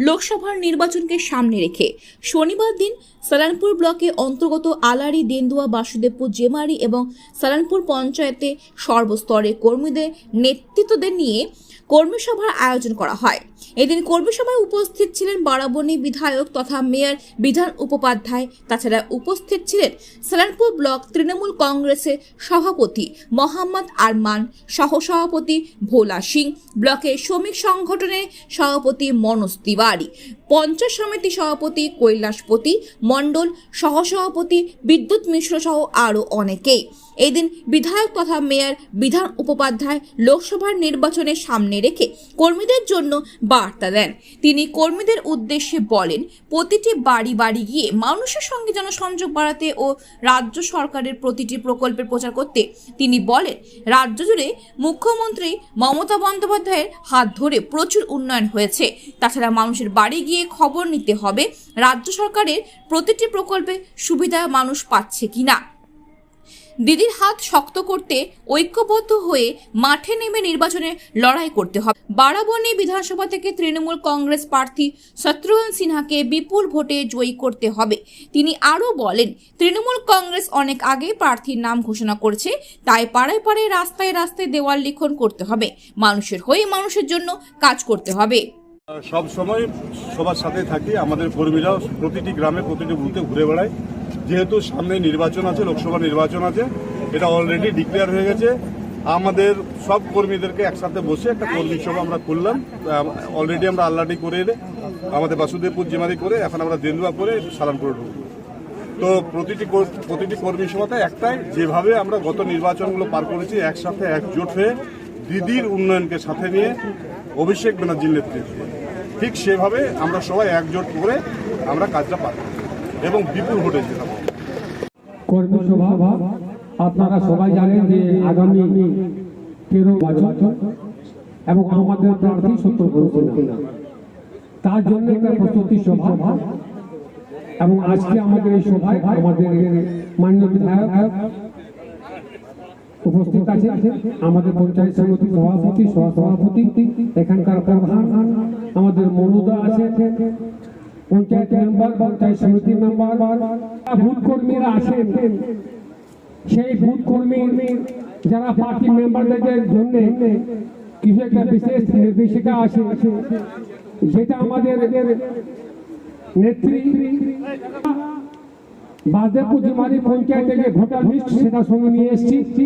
লোকসভার নির্বাচনকে সামনে রেখে শনিবার দিন সালানপুর ব্লকে অন্তর্গত আলারি, দেন্দুয়া, বাসুদেবপুর, জেমারি এবং সালানপুর পঞ্চায়েতে সর্বস্তরের কর্মীদের নেতৃত্বদের নিয়ে কর্মী সভার আয়োজন করা হয়। এদিন কর্মীসভায় উপস্থিত ছিলেন বারাবণী বিধায়ক তথা মেয়র, বিধান উপাধ্যায় তাছাড়া উপস্থিত ছিলেন সালানপুর ব্লক তৃণমূল কংগ্রেসের সভাপতি মোহাম্মদ আরমান সহ সভাপতি ভোলা সিং, ব্লকের শ্রমিক সংগঠনের সভাপতি মনোজ তিওয়ারি। পঞ্চায়েত সমিতি সভাপতি, কৈলাসপতি, মণ্ডল, সহসভাপতি, বিদ্যুৎ মিশ্র সহ আরও অনেকেই। এদিন বিধায়ক তথা মেয়র, বিধান উপাধ্যায় লোকসভার নির্বাচনের সামনে রেখে কর্মীদের জন্য বার্তা দেন। তিনি কর্মীদের উদ্দেশ্যে বলেন, প্রতিটি বাড়ি বাড়ি গিয়ে মানুষের সঙ্গে জনসংযোগ বাড়াতে ও রাজ্য সরকারের প্রতিটি প্রকল্পের প্রচার করতে তিনি বলেন, রাজ্য জুড়ে মুখ্যমন্ত্রী মমতা বন্দ্যোপাধ্যায়ের হাত ধরে প্রচুর উন্নয়ন হয়েছে। তাছাড়া মানুষের বাড়ি গিয়ে খবর নিতে হবে, রাজ্য সরকারের প্রতিটি প্রকল্পে সুবিধা মানুষ পাচ্ছে কিনা? দিদির হাত শক্ত করতে ঐক্যবদ্ধ হয়ে মাঠে নেমে নির্বাচনে লড়াই করতে হবে। বারাবণী বিধানসভা থেকে তৃণমূল কংগ্রেস প্রার্থী শত্রুঘ্ন সিনহাকে বিপুল ভোটে জয়ী করতে হবে। তিনি আরও বলেন, তৃণমূল কংগ্রেস অনেক আগে প্রার্থীর নাম ঘোষণা করেছে, তাই পাড়ায় পাড়ায় রাস্তায় রাস্তায় দেওয়াল লিখন করতে হবে। মানুষের হয়ে মানুষের জন্য কাজ করতে হবে। সব সময় সবার সাথে থাকি। আমাদের কর্মীরাও প্রতিটি গ্রামে প্রতিটি বুথে ঘুরে বেড়ায়। যেহেতু সামনে নির্বাচন আছে, লোকসভা নির্বাচন আছে, এটা অলরেডি ডিক্লেয়ার হয়ে গেছে। আমাদের সব কর্মীদেরকে একসাথে বসে একটা কর্মী সভা আমরা করলাম। অলরেডি আমরা আল্লাডি করে এলে আমাদের বাসুদেবপুর জিমারি করে এখন আমরা দেন্দুয়া করে সালাম করে ঢুকবো। তো প্রতিটি প্রতিটি কর্মী সভাতে একটাই, যেভাবে আমরা গত নির্বাচনগুলো পার করেছি, একসাথে একজোট হয়ে দিদির উন্নয়নকে সাথে নিয়ে অভিষেক ব্যানার্জির নেতৃত্বে। ঠিক সেভাবে আমরা সবাই একজোট করে আমরা কাজটা করব। এবং বিপুল ভোটে কর্মী আপনারা সবাই জানেন যে আগামী তেরো বছর এবং আমাদের প্রার্থী করেছে না তার জন্য একটা প্রস্তুতি সভা এবং আজকে আমাদের এই সভায় আমাদের মাননীয় বিধায়ক উপস্থিত আছে আমাদের পঞ্চায়েত সমিতি সভাপতি, সহসভাপতি, এখানকার প্রধান, আমাদের মনুদা আছে, পঞ্চায়েত মেম্বার, পঞ্চায়েত সমিতি মেম্বার, বুথ কর্মীরা আছেন। সেই বুথ কর্মী যারা পার্টি মেম্বারদের জন্য কিছু একটা বিশেষ নির্দেশিকা আছে যেটা আমাদের নেত্রী বাদেপুর জিমারি পঞ্চায়েতে যে ভোটার লিস্ট সেটার সঙ্গে নিয়ে এসেছি।